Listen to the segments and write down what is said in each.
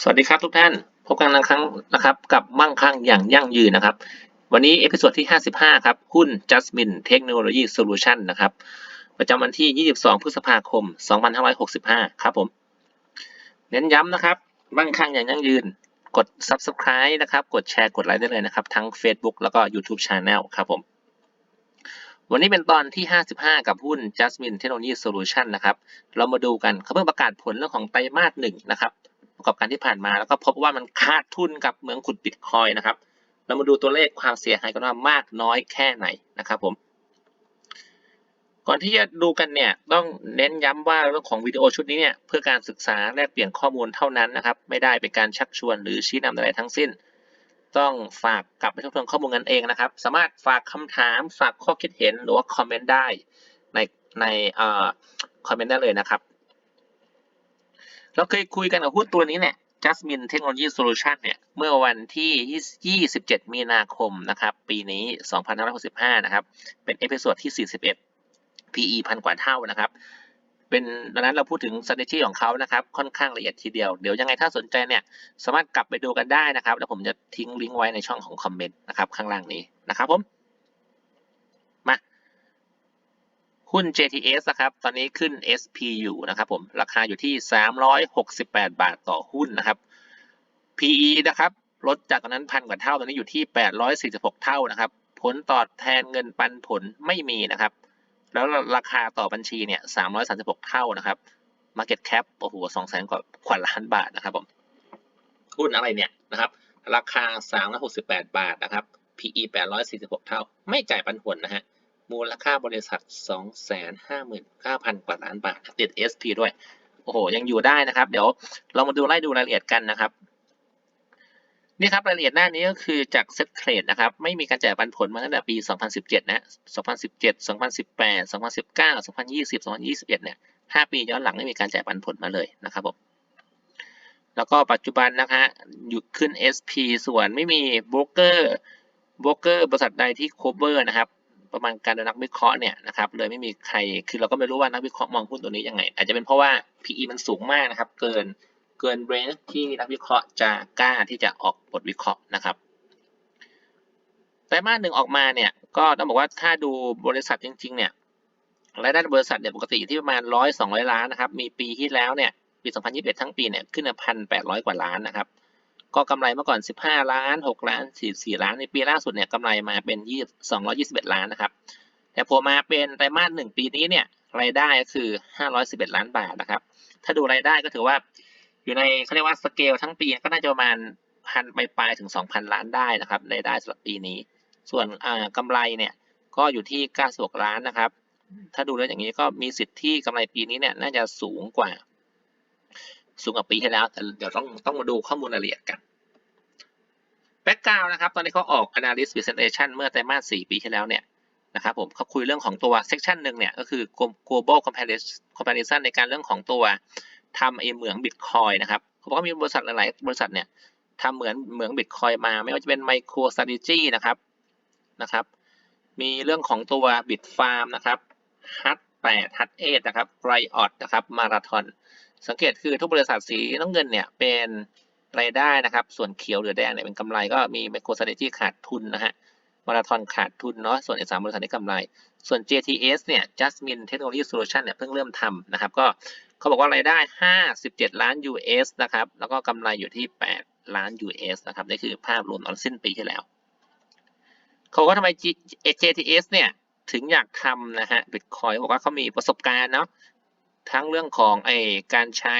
สวัสดีครับทุกท่าน พบกันอีกครั้งนะครับกับมั่งคั่งอย่างยั่งยืนนะครับ วันนี้เอพิโซดที่ 55 ครับ หุ้น Jasmine Technology Solution นะครับ ประจำวันที่ 22 พฤษภาคม 2565 ครับผม เน้นย้ำนะครับมั่งคั่งอย่างยั่งยืน กด Subscribe นะครับ กดแชร์กดไลค์ได้เลยนะครับ ทั้ง Facebook แล้วก็ YouTube Channel ครับผม วันนี้เป็นตอนที่ 55 กับหุ้น Jasmine Technology Solution นะครับ เรามาดูกันเขาเพิ่งประกาศผลเรื่องของไตรมาสหนึ่งนะครับ ประกอบการที่ผ่านมา แล้วก็พบว่ามันขาดทุนกับเหมืองขุดบิตคอยนะครับ เรามาดูตัวเลขความเสียหายกันว่ามากน้อยแค่ไหนนะครับผม ก่อนที่จะดูกันเนี่ยต้องเน้นย้ำว่าเรื่องของวิดีโอชุดนี้เนี่ยเพื่อการศึกษาแลกเปลี่ยนข้อมูลเท่านั้นนะครับ ไม่ได้เป็นการชักชวนหรือชี้นำอะไรทั้งสิ้น ต้องฝากกลับไปทบทวนข้อมูลกันเองนะครับ สามารถฝากคำถามฝากข้อคิดเห็นหรือว่าคอมเมนต์ได้ในในอ่อคอมเมนต์ได้เลยนะครับ เราเคยคุยกันกับหุ้นตัวนี้เนี่ย Jasmine Technology Solution เนี่ย เมื่อวันที่ 27 มีนาคมนะครับ ปีนี้ 2565 นะครับ เป็นเอพิโซดที่ 41 PE พันกว่าเท่านะครับ เป็นดังนั้นเราพูดถึง strategy ของเขานะครับ ค่อนข้างละเอียดทีเดียว เดี๋ยวยังไงถ้าสนใจเนี่ย สามารถกลับไปดูกันได้นะครับ แล้วผมจะทิ้งลิงก์ไว้ในช่องของคอมเมนต์นะครับ ข้างล่างนี้นะครับผม มา หุ้น JTS นะครับ ตอนนี้ขึ้น SP อยู่นะครับผม ราคาอยู่ที่ 368 บาทต่อหุ้นนะครับ PE นะครับ ลดจากตอนนั้นพันกว่าเท่า ตอนนี้อยู่ที่ 846 เท่านะครับ ผลตอบแทนเงินปันผลไม่มีนะครับ แล้วราคาต่อบัญชีเนี่ย 336 เท่านะครับ Market Cap โอ้โห200,000กว่ากว่าล้านบาทนะครับผม หุ้นอะไรเนี่ยนะครับ ราคา 368 บาทนะครับ PE 846 เท่า ไม่จ่ายปันผลนะฮะ มูลค่าบริษัท 259,000 กว่าล้านบาทติด SP ด้วย โอ้โห ยังอยู่ได้นะครับ เดี๋ยวเรามาดูไล่ดูรายละเอียดกันนะครับ นี่ครับรายละเอียดหน้านี้ก็คือจากเซ็ตเทรดนะครับ ไม่มีการจ่ายปันผลมาตั้งแต่ปี 2017 นะ 2017 2018 2019 2020 2021 เนี่ย 5 ปีย้อนหลังไม่มีการจ่ายปันผลมาเลยนะครับผมแล้วก็ปัจจุบันนะคะหยุดขึ้น SP ส่วนไม่มีโบรกเกอร์โบรกเกอร์บริษัทใดที่ cover นะครับ ประมาณการโดยนักวิเคราะห์เนี่ยนะครับเลยไม่มีใครคือเราก็ไม่รู้ว่านักวิเคราะห์มองหุ้นตัวนี้ยังไง อาจจะเป็นเพราะว่า PE มันสูงมากนะครับ เกินเกินเรนจ์ที่นักวิเคราะห์จะกล้าที่จะออกบทวิเคราะห์นะครับไตรมาสหนึ่งออกมาเนี่ยก็ต้องบอกว่าถ้าดูบริษัทจริงๆเนี่ยรายได้บริษัทเนี่ยปกติอยู่ที่ประมาณร้อยสองร้อยล้านนะครับมีปีที่แล้วเนี่ยปี 2021 ทั้งปีเนี่ยขึ้นมาพันแปดร้อยกว่าล้านนะครับ ก็กำไรเมื่อก่อน 15 ล้าน 6 ล้าน 44 ล้าน ในปีล่าสุดเนี่ยกำไรมาเป็น20 221 ล้านนะครับ แต่พอมาเป็นไตรมาสหนึ่งปีนี้เนี่ยรายได้ก็คือ 511 ล้านบาทนะครับ ถ้าดูรายได้ก็ถือว่าอยู่ในเขาเรียกว่าสเกลทั้งปีก็น่าจะประมาณพันไปปลายถึง 2,000 ล้านได้นะครับรายได้สำหรับปีนี้ ส่วนกำไรเนี่ยก็อยู่ที่96ล้านนะครับ ถ้าดูแล้วอย่างนี้ก็มีสิทธิ์ที่กำไรปีนี้เนี่ยน่าจะสูงกว่า สูงกว่าปีที่แล้วแต่เดี๋ยวต้องต้องมาดูข้อมูลรายละเอียดกันแบ็กกราวนะครับตอนนี้เขาออก analyst presentation เมื่อไตรมาส4ปีที่แล้วเนี่ยนะครับผมเขาคุยเรื่องของตัว section หนึ่งเนี่ยก็คือ global comparison ในการเรื่องของตัวทำไอเหมืองบิตคอยนะครับเขาบอกว่ามีบริษัทหลายๆบริษัทเนี่ยทำเหมือนเหมืองบิตคอยมาไม่ว่าจะเป็น micro strategy นะครับนะครับมีเรื่องของตัว bit farm นะครับ hut 8 hut 8นะครับ riot นะครับ marathon สังเกตคือทุกบริษัทสีน้ำเงินเนี่ยเป็นรายได้นะครับ ส่วนเขียวหรือแดงเนี่ยเป็นกำไรก็มี micro strategy ขาดทุนนะฮะมาราธอนขาดทุนเนาะส่วนอีกสามบริษัทได้กำไร ส่วน JTS เนี่ย Jasmine Technology Solution เนี่ยเพิ่งเริ่มทำนะครับ ก็เขาบอกว่ารายได้ 57 ล้าน US นะครับ แล้วก็กำไรอยู่ที่ 8 ล้าน US นะครับนี่คือภาพรวมตอนสิ้นปีที่แล้ว เขาก็ทำไม JTS เนี่ยถึงอยากทำนะฮะ Bitcoin บอกว่าเขามีประสบการณ์เนาะ ทั้งเรื่องของไอการใช้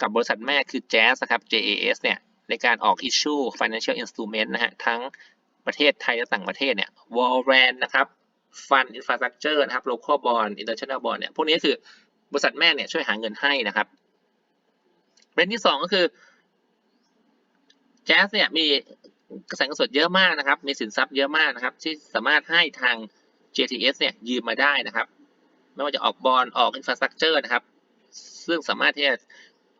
กับบริษัทแม่คือ Jazz นะครับ JAS เนี่ยในการออก issue financial instrument นะฮะทั้งประเทศไทยและต่างประเทศเนี่ย Wall Rand นะครับ Fund Infrastructure นะครับ Local Bond International Bond เนี่ยพวกนี้คือบริษัทแม่เนี่ยช่วยหาเงินให้นะครับประเด็นที่สองก็คือ Jazz เนี่ยมีกระแสเงินสดเยอะมากนะครับ มีสินทรัพย์เยอะมากนะครับ ที่สามารถให้ทาง JTS เนี่ยยืมมาได้นะครับ ไม่ว่าจะออกบอลออก Infrastructure นะครับ ซึ่งสามารถที่จะ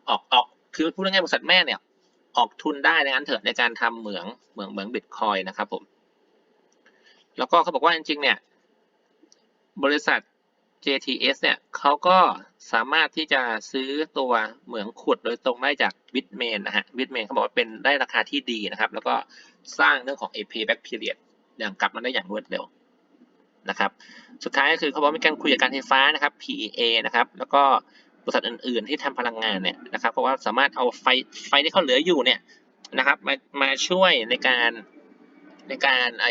ออกออกคือพูดง่ายๆบริษัทแม่เนี่ย ออกทุนได้ในนั้นเถอะในการทำเหมืองเหมืองเหมืองบิตคอยนะครับผม แล้วก็เขาบอกว่าจริงๆเนี่ย บริษัท JTS เนี่ยเขาก็สามารถที่จะซื้อตัวเหมืองขุดโดยตรงได้จาก Bitmain นะฮะ Bitmain เขาบอกว่าเป็นได้ราคาที่ดีนะครับ แล้วก็สร้างเรื่องของ AP back period อย่างกลับมาได้อย่างรวดเร็ว นะครับ สุดท้ายก็คือเขาบอกมีการคุยกับการไฟฟ้านะครับ PEA นะครับ แล้วก็บริษัทอื่น ๆ ที่ทำพลังงานเนี่ยนะครับเพราะว่าสามารถเอาไฟไฟที่เขาเหลืออยู่เนี่ยนะครับ มามาช่วยในการในการไอ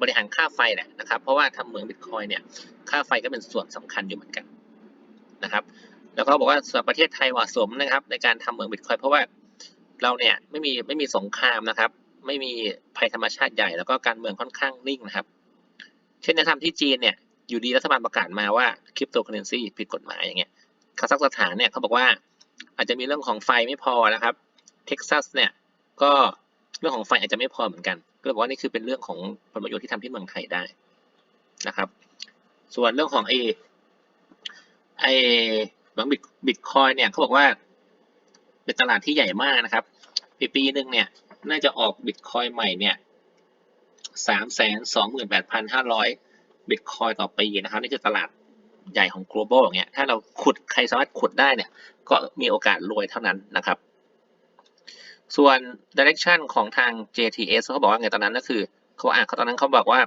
บริหารค่าไฟแหละนะครับ เพราะว่าทำเหมืองบิตคอยเนี่ยค่าไฟก็เป็นส่วนสำคัญอยู่เหมือนกันนะครับ แล้วก็บอกว่าสำหรับประเทศไทยเหมาะสมนะครับ ในการทำเหมืองบิตคอยเพราะว่าเราเนี่ยไม่มีไม่มีสงครามนะครับ ไม่มีภัยธรรมชาติใหญ่ แล้วก็การเมืองค่อนข้างนิ่งนะครับ ช่นในทำที่จีนเนี่ยอยู่ดีรัฐบาลประกาศมาว่าคริปโตเคอเรนซีผิดกฎหมายอย่างเงี้ยคาซัคสถานเนี่ยเขาบอกว่าอาจจะมีเรื่องของไฟไม่พอนะครับเท็กซัสเนี่ยก็เรื่องของไฟอาจจะไม่พอเหมือนกัน ก็บอกว่านี่คือเป็นเรื่องของผลประโยชน์ที่ทำที่เมืองไทยได้นะครับ ส่วนเรื่องของไอไอเหมืองบิตบิตคอยเนี่ยเขาบอกว่าเป็นตลาดที่ใหญ่มากนะครับปีปีหนึ่งเนี่ยน่าจะออกบิตคอยใหม่เนี่ย สามแสนสองหมื่นแปดพันห้าร้อยบิตคอยต่อปีนะครับ นี่คือตลาดใหญ่ของ global อย่างเงี้ยถ้าเราขุดใครสามารถขุดได้เนี่ย ก็มีโอกาสรวยเท่านั้นนะครับ ส่วน direction ของทาง JTS เขาบอกว่าไงตอนนั้นก็คือเขาอ่านเขาตอนนั้นเขาบอกว่า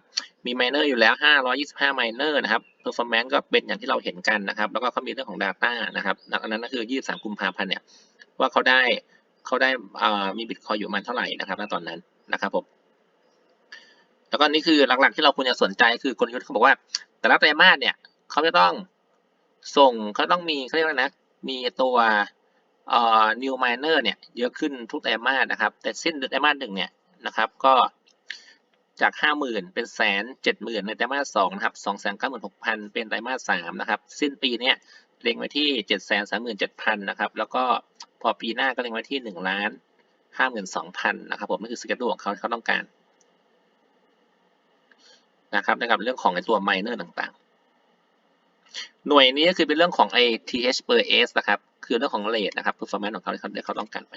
มี miner อยู่แล้ว 525 miner นะครับ performance ก็เป็นอย่างที่เราเห็นกันนะครับ แล้วก็เขามีเรื่องของ data นะครับอันนั้นก็คือ 23 กุมภาพันธ์เนี่ยว่าเขาได้เขาได้อ่ามีบิตคอยอยู่มันเท่าไหร่นะครับณตอนนั้นนะครับผม แล้วก็นี่คือหลักๆที่เราควรจะสนใจคือกลยุทธ์เขาบอกว่า แต่ละไตรมาสเนี่ยเขาจะต้องส่งเขาต้องมีเขาเรียกว่านะ มีตัวเอ่อ new miner เนี่ยเยอะขึ้นทุกไตรมาสนะครับ แต่สิ้นไตรมาสหนึ่งเนี่ยนะครับก็จากห้าหมื่นเป็นแสนเจ็ดหมื่นในไตรมาสสองนะครับสองแสนเก้าหมื่นหกพันเป็นไตรมาสสามนะครับ สิ้นปีเนี้ยเล็งไว้ที่เจ็ดแสนสามหมื่นเจ็ดพันนะครับ แล้วก็พอปีหน้าก็เล็งไว้ที่หนึ่งล้านห้าหมื่นสองพันนะครับผมนี่คือสเกจดูของเขาที่เขาต้องการ นะครับนะครับเรื่องของไอตัว miner ต่างๆ หน่วยนี้ก็คือเป็นเรื่องของไอ th per s นะครับคือเรื่องของ rate นะครับ performance ของเขาที่เขาเขาต้องการไป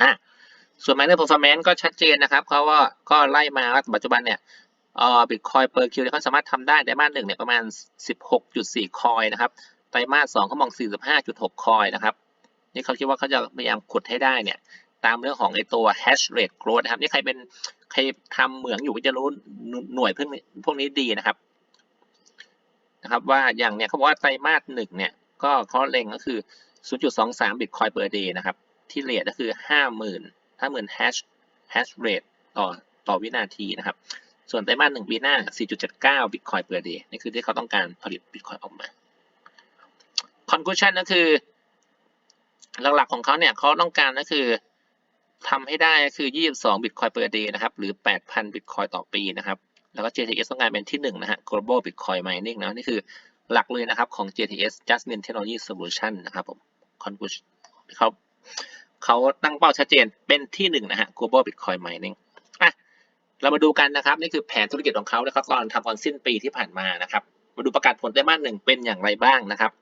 อะส่วน miner performance ก็ชัดเจนนะครับเขาว่าก็ไล่มาว่าปัจจุบันเนี่ยเอ่อ bitcoin per q เนี่เขาสามารถทำได้ไตรมาสหนึ่งเนี่ยประมาณ 16.4 คอยนะครับไตรมาสสองเขามอง 45.6 คอยนะครับนี่เขาคิดว่าเขาจะพยายามขุดให้ได้เนี่ยตามเรื่องของไอตัว hash rate growth นะครับนี่ใครเป็นใครทำเหมืองอยู่ก็จะรู้หน่วยพวกนี้พวกนี้ดีนะครับนะครับ ว่าอย่างเนี้ยเขาบอกว่าไตรมาสหนึ่งเนี่ย ก็เขาเล็งก็คือ 0.23 bitcoin per day นะครับ ที่เรทก็คือ 50,000 50,000 hash hash rate ต่อต่อวินาทีนะครับ ส่วนไตรมาสหนึ่งปีหน้า 4.79 bitcoin per day นี่คือที่เขาต้องการผลิต bitcoin ออกมา conclusion ก็คือ หลักๆของเขาเนี่ยเขาต้องการก็คือ ทำให้ได้คือ 22 Bitcoin per day นะครับ หรือ 8,000 Bitcoin ต่อปีนะครับ แล้วก็ JTS ต้องการเป็นที่ 1 นะฮะ Global Bitcoin Mining นะนี่คือหลักเลยนะครับของ JTS Jasmine Technology Solution นะครับผม conclusion เขาเขาตั้งเป้าชัดเจนเป็นที่1นะฮะ Global Bitcoin Mining อะเรามาดูกันนะครับ นี่คือแผนธุรกิจของเขานะครับตอนทำตอนสิ้นปีที่ผ่านมานะครับ มาดูประกาศผลไตรมาสหนึ่งเป็นอย่างไรบ้างนะครับ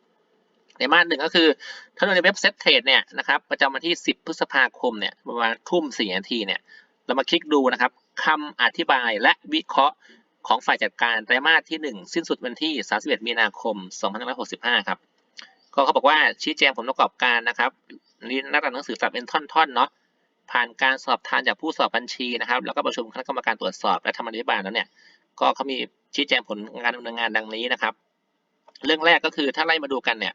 ในมาสหนึ่งก็คือถ้าดูในเว็บเซ็ตเทรดเนี่ยนะครับประจำวันที่ 10 พฤษภาคมเนี่ยประมาณทุ่ม4นาทีเนี่ยเรามาคลิกดูนะครับคำอธิบายและวิเคราะห์ของฝ่ายจัดการไตรมาสที่ 1 สิ้นสุดวันที่ 31 มีนาคม 2565 ครับก็เขาบอกว่าชี้แจงผลประกอบการนะครับนี่นักอ่านหนังสือสับเป็นท่อนๆเนาะผ่านการสอบทานจากผู้สอบบัญชีนะครับ แล้วก็ประชุมคณะกรรมการตรวจสอบและธรรมนิบาลแล้วเนี่ยก็เขามีชี้แจงผลงานดำเนินงานดังนี้นะครับ เรื่องแรกก็คือถ้าไล่มาดูกันเนี่ย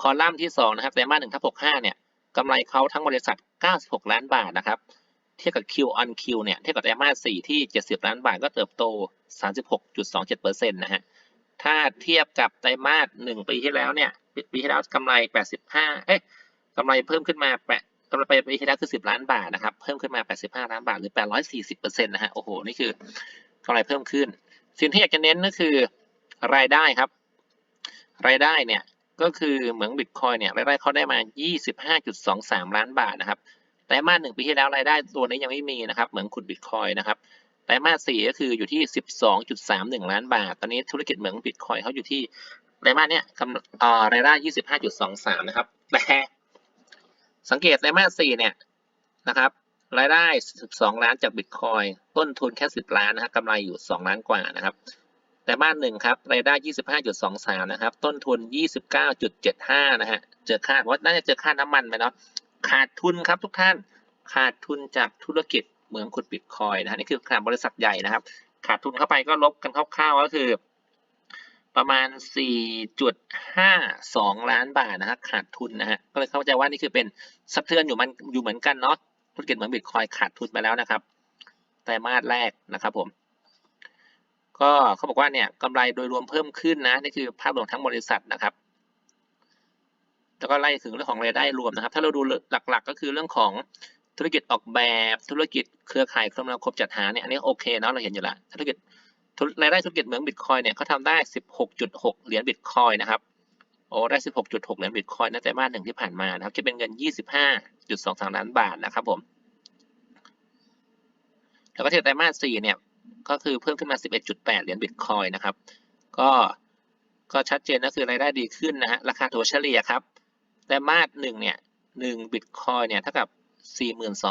คอลัมน์ที่2นะครับไตรมาส1ทับ65เนี่ยกำไรเขาทั้งบริษัท 96 ล้านบาทนะครับเทียบกับ Q on Q เนี่ยเทียบกับไตรมาส4ที่ 70 ล้านบาทก็เติบโต 36.27%นะฮะถ้าเทียบกับไตรมาส1ปีที่แล้วเนี่ยปีที่แล้วกำไร 85 เอ๊ะกำไรเพิ่มขึ้นมาแปะกำไรปีที่แล้วคือ 10 ล้านบาทนะครับเพิ่มขึ้นมา 85 ล้านบาทหรือ 840%นะฮะโอ้โหนี่คือกำไรเพิ่มขึ้น สิ่งที่อยากจะเน้นก็คือรายได้ครับ รายได้เนี่ยก็คือเหมืองบิตคอยเนี่ยรายได้เขาได้มา 25.23 ล้านบาทนะครับไตรมาสหนึ่งปีที่แล้วรายได้ตัวนี้ยังไม่มีนะครับเหมืองขุดบิตคอยนะครับไตรมาสสี่ก็คืออยู่ที่ 12.31 ล้านบาท ตอนนี้ธุรกิจเหมืองบิตคอยเขาอยู่ที่ไตรมาสเนี้ยกำเอ่อรายได้ 25.23 นะครับ แต่สังเกตไตรมาสสี่เนี่ยนะครับรายได้ 12 ล้านจากบิตคอยต้นทุนแค่ 10 ล้านนะครับกำไรอยู่ 2 ล้านกว่านะครับ แต่บ้านหนึ่งครับรายได้ 25.23 นะครับ ต้นทุน 29.75 นะฮะ เจอค่าว่าน่าจะเจอค่าน้ำมันไปเนาะ ขาดทุนครับทุกท่าน ขาดทุนจากธุรกิจเหมืองขุดบิตคอยนะฮะนี่คือขนาดบริษัทใหญ่นะครับ ขาดทุนเข้าไปก็ลบกันคร่าวๆก็คือ ประมาณ 4.52 ล้านบาทนะครับขาดทุนนะฮะ ก็เลยเข้าใจว่านี่คือเป็นสะเทือนอยู่มันอยู่เหมือนกันเนาะ ธุรกิจเหมืองบิตคอยขาดทุนไปแล้วนะครับ ไตรมาสแรกนะครับผม ก็เขาบอกว่าเนี่ยกำไรโดยรวมเพิ่มขึ้นนะนี่คือภาพรวมทั้งบริษัทนะครับ แล้วก็ไล่ถึงเรื่องของรายได้รวมนะครับ ถ้าเราดูหลักๆก็คือเรื่องของธุรกิจออกแบบธุรกิจเครือข่ายคมนาคมจัดหาเนี่ยอันนี้โอเคเนาะเราเห็นอยู่ละธุรกิจรายได้ธุรกิจเหมืองบิตคอยเนี่ยเขาทำได้ 16.6 เหรียญบิตคอยนะครับโอ้ได้ 16.6 เหรียญบิตคอยในไตรมาสหนึ่งที่ผ่านมานะครับคิดเป็นเงิน 25.23 ล้านบาทนะครับผม แล้วก็ที่ไตรมาส4เนี่ย ก็คือเพิ่มขึ้นมา 11.8 เหรียญบิตคอยนะครับ ก็ก็ชัดเจนก็คือรายได้ดีขึ้นนะฮะ ราคาถัวเฉลี่ยครับแต่มาสหนึ่งเนี่ยหนึ่งบิตคอยเนี่ยเท่ากับ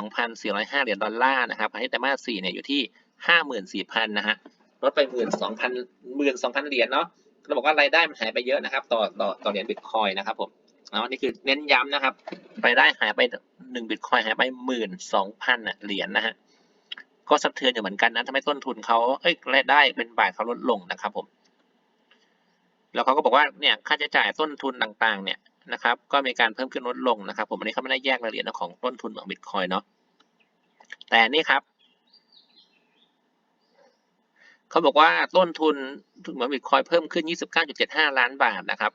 42,405 เหรียญดอลลาร์นะครับอันนี้แต่มาสสี่เนี่ยอยู่ที่ 54,000 นะฮะ ลดไป 12,000 12,000 เหรียญเนาะเราบอกว่ารายได้มันหายไปเยอะนะครับ ต่อต่อต่อเหรียญบิตคอยนะครับผมเนานี่คือเน้นย้ำนะครับรายได้หายไป1บิตคอยหายไป 12,000เหรียญนะฮะ ก็สะเทือนอยู่เหมือนกันนะทำให้ต้นทุนเขาเอ้ยรายได้เป็นบาทเขาลดลงนะครับผม แล้วเขาก็บอกว่าเนี่ยค่าใช้จ่ายต้นทุนต่างๆ เนี่ยนะครับ ก็มีการเพิ่มขึ้นลดลงนะครับ ผมอันนี้เขาไม่ได้แยกรายละเอียดของต้นทุนของบิตคอยเนาะแต่นี่ครับเขาบอกว่าต้นทุนเหมือนบิตคอยเพิ่มขึ้น 29.75 ล้านบาทนะครับ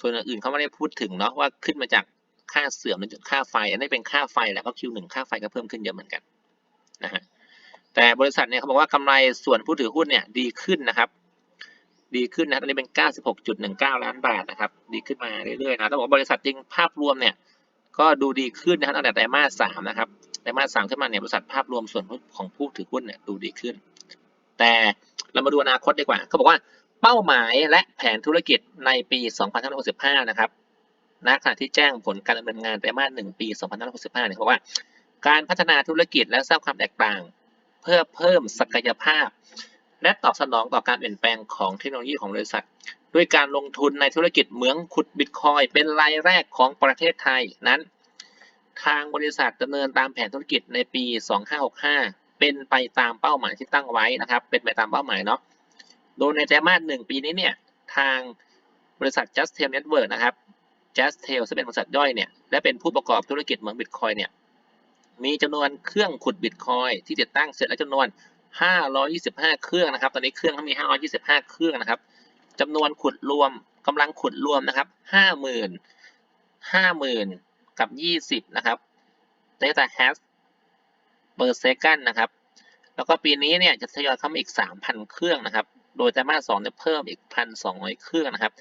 ส่วนอื่นเขาไม่ได้พูดถึงเนาะว่าขึ้นมาจากค่าเสื่อมหรือค่าไฟ อันนี้เป็นค่าไฟแหละก็ Q1 ค่าไฟก็เพิ่มขึ้นเยอะเหมือนกัน นะฮะแต่บริษัทเนี่ยเขาบอกว่ากำไรส่วนผู้ถือหุ้นเนี่ยดีขึ้นนะครับ ดีขึ้นนะอันนี้เป็น 96.19 ล้านบาทนะครับ ดีขึ้นมาเรื่อยๆนะต้องบอกบริษัทจริงภาพรวมเนี่ยก็ดูดีขึ้นนะครับตั้งแต่ไตรมาสสามนะครับไตรมาสสามขึ้นมาเนี่ยบริษัทภาพรวมส่วนของผู้ถือหุ้นเนี่ยดูดีขึ้น แต่เรามาดูอนาคตดีกว่าเขาบอกว่าเป้าหมายและแผนธุรกิจในปี 2565 นะครับณขณะที่แจ้งผลการดำเนินงานไตรมาสหนึ่งปี 2565 เนี่ยเขาบอกว่า การพัฒนาธุรกิจและสร้างความแตกต่าง เพื่อเพิ่มศักยภาพ และตอบสนองต่อการเปลี่ยนแปลงของเทคโนโลยีของบริษัท ด้วยการลงทุนในธุรกิจเหมืองขุดบิตคอยเป็นรายแรกของประเทศไทยนั้น ทางบริษัทดำเนินตามแผนธุรกิจในปี 2565 เป็นไปตามเป้าหมายที่ตั้งไว้นะครับ เป็นไปตามเป้าหมายเนาะโดยในไตรมาสหนึ่งปีนี้เนี่ยทางบริษัท Just Tail Network นะครับ Just Tail ซึ่งเป็นบริษัทย่อยเนี่ยและเป็นผู้ประกอบธุรกิจเหมืองบิตคอยเนี่ย มีจำนวนเครื่องขุดบิตคอยที่ติดตั้งเสร็จแล้วจำนวน 525 เครื่องนะครับ ตอนนี้เครื่องเขามี 525 เครื่องนะครับจำนวนขุดรวมกำลังขุดรวมนะครับ 50,000 50,000 กับ 20 นะครับ data hash per second นะครับ แล้วก็ปีนี้เนี่ยจะทยอยเข้ามาอีก 3,000 เครื่องนะครับ โดยไตรมาส2เนี่ยเพิ่มอีก 1,200 เครื่องนะครับ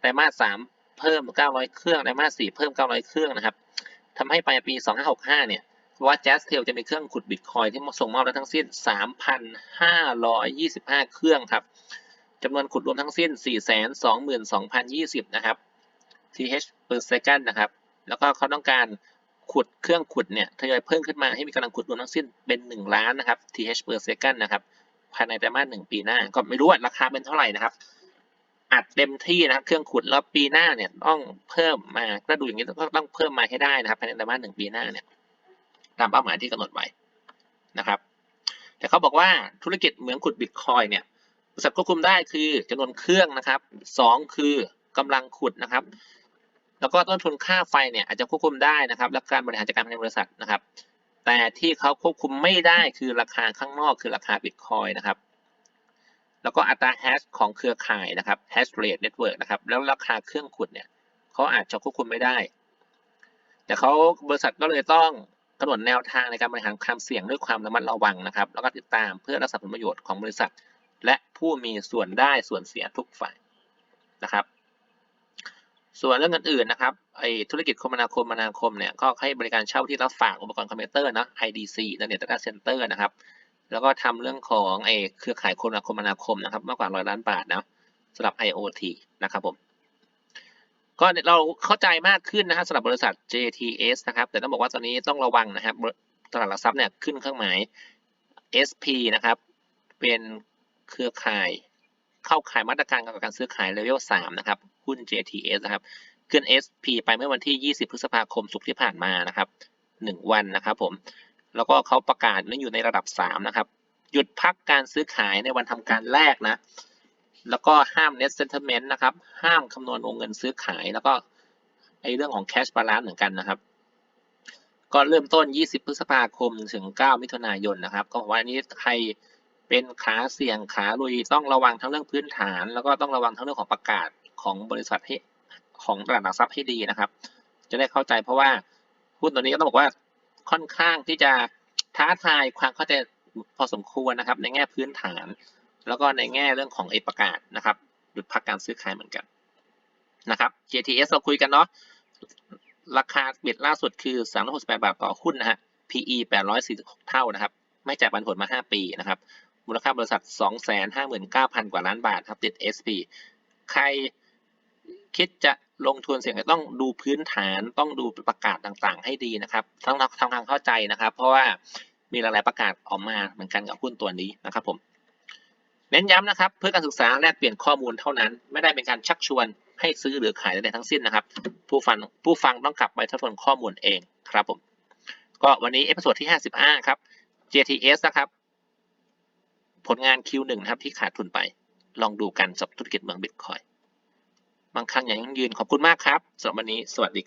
ไตรมาส3เพิ่ม 900 เครื่องไตรมาส4เพิ่ม 900 เครื่องนะครับทำให้ไปปี 2565 เนี่ย ว่า Jazz Tail จะมีเครื่องขุดบิตคอยที่ส่งมอบแล้วทั้งสิ้น 3,525 เครื่องครับจำนวนขุดรวมทั้งสิ้น 422,220 นะครับ TH per second นะครับ แล้วก็เขาต้องการขุดเครื่องขุดเนี่ยทยอยเพิ่มขึ้นมาให้มีกำลังขุดรวมทั้งสิ้นเป็น 1 ล้านนะครับ TH per second นะครับภายในไตรมาสหนึ่งปีหน้า ก็ไม่รู้ว่าราคาเป็นเท่าไหร่นะครับ อัดเต็มที่นะครับ เครื่องขุดแล้วปีหน้าเนี่ยต้องเพิ่มมาถ้าดูอย่างนี้ก็ต้องเพิ่มมาให้ได้นะครับภายในไตรมาสหนึ่งปีหน้าเนี่ย ตามเป้าหมายที่กำหนดไว้นะครับ แต่เขาบอกว่าธุรกิจเหมืองขุดบิตคอยเนี่ยบริษัทควบคุมได้คือจำนวนเครื่องนะครับสองคือกำลังขุดนะครับ แล้วก็ต้นทุนค่าไฟเนี่ยอาจจะควบคุมได้นะครับ และการบริหารจัดการภายในบริษัทนะครับ แต่ที่เขาควบคุมไม่ได้คือราคาข้างนอกคือราคาบิตคอยนะครับแล้วก็อัตราแฮชของเครือข่ายนะครับแฮชเรทเน็ตเวิร์กนะครับแล้วราคาเครื่องขุดเนี่ยเขาอาจจะควบคุมไม่ได้ แต่เขาบริษัทก็เลยต้อง กำหนดแนวทางในการบริหารความเสี่ยงด้วยความระมัดระวังนะครับ แล้วก็ติดตามเพื่อรักษาผลประโยชน์ของบริษัท และผู้มีส่วนได้ส่วนเสียทุกฝ่ายนะครับ ส่วนเรื่องอื่นๆนะครับไอ้ธุรกิจคมนาคมมนาคมเนี่ยก็ให้บริการเช่าที่รับฝากอุปกรณ์คอมพิวเตอร์นะ IDC Internet Data Center นะครับ แล้วก็ทำเรื่องของไอ้เครือข่ายคมนาคมมนาคมนะครับมากกว่าร้อยล้านบาทนะสำหรับ IoT นะครับผม ก็เราเข้าใจมากขึ้นนะครับสำหรับบริษัท JTS นะครับ แต่ต้องบอกว่าตอนนี้ต้องระวังนะครับตลาดหลักทรัพย์เนี่ยขึ้นเครื่องหมาย SP นะครับ เป็นเครือข่ายเข้าข่ายมาตรการการซื้อขายเลเวล3นะครับหุ้น JTS นะครับขึ้น SP ไปเมื่อวันที่ 20 พฤษภาคมศุกร์ที่ผ่านมานะครับ 1 วันนะครับผม แล้วก็เขาประกาศนั้นอยู่ในระดับ 3 นะครับ หยุดพักการซื้อขายในวันทำการแรกนะ แล้วก็ห้าม net settlement นะครับ ห้ามคำนวณวงเงินซื้อขาย แล้วก็ไอเรื่องของ cash balance เหมือนกันนะครับ ก็เริ่มต้น 20 พฤษภาคมถึง 9 มิถุนายนนะครับ ก็ว่าอันนี้ใครเป็นขาเสี่ยงขาลุยต้องระวังทั้งเรื่องพื้นฐาน แล้วก็ต้องระวังทั้งเรื่องของประกาศของบริษัทให้ของตลาดหลักทรัพย์ให้ดีนะครับ จะได้เข้าใจเพราะว่าหุ้นตัวนี้ก็ต้องบอกว่าค่อนข้างที่จะท้าทายความเข้าใจพอสมควรนะครับ ในแง่พื้นฐาน แล้วก็ในแง่เรื่องของไอประกาศนะครับหยุดพักการซื้อขายเหมือนกันนะครับ JTS เราคุยกันเนาะราคาบิดล่าสุดคือ 368 บาทต่อหุ้นนะฮะ PE 846 เท่านะครับ ไม่จ่ายปันผลมา 5 ปีนะครับ มูลค่าบริษัท 259,000 กว่าล้านบาทครับติด SP ใครคิดจะลงทุนเสี่ยงต้องดูพื้นฐานต้องดูประกาศต่างๆ ให้ดีนะครับต้องทำความเข้าใจนะครับ เพราะว่ามีหลายๆประกาศออกมาเหมือนกันกับหุ้นตัวนี้นะครับผม เน้นย้ำนะครับ เพื่อการศึกษาแลกเปลี่ยนข้อมูลเท่านั้น ไม่ได้เป็นการชักชวนให้ซื้อหรือขายใดๆทั้งสิ้นนะครับ ผู้ฟังผู้ฟังต้องกลับไปทบทวนข้อมูลเองครับผม ก็วันนี้เอพิโซดที่ 55 ครับ JTS นะครับ ผลงาน Q1 นะครับที่ขาดทุนไป ลองดูกันสับธุรกิจเมืองบิตคอยบางครั้งอย่างยั่งยืนขอบคุณมากครับสำหรับวันนี้สวัสดี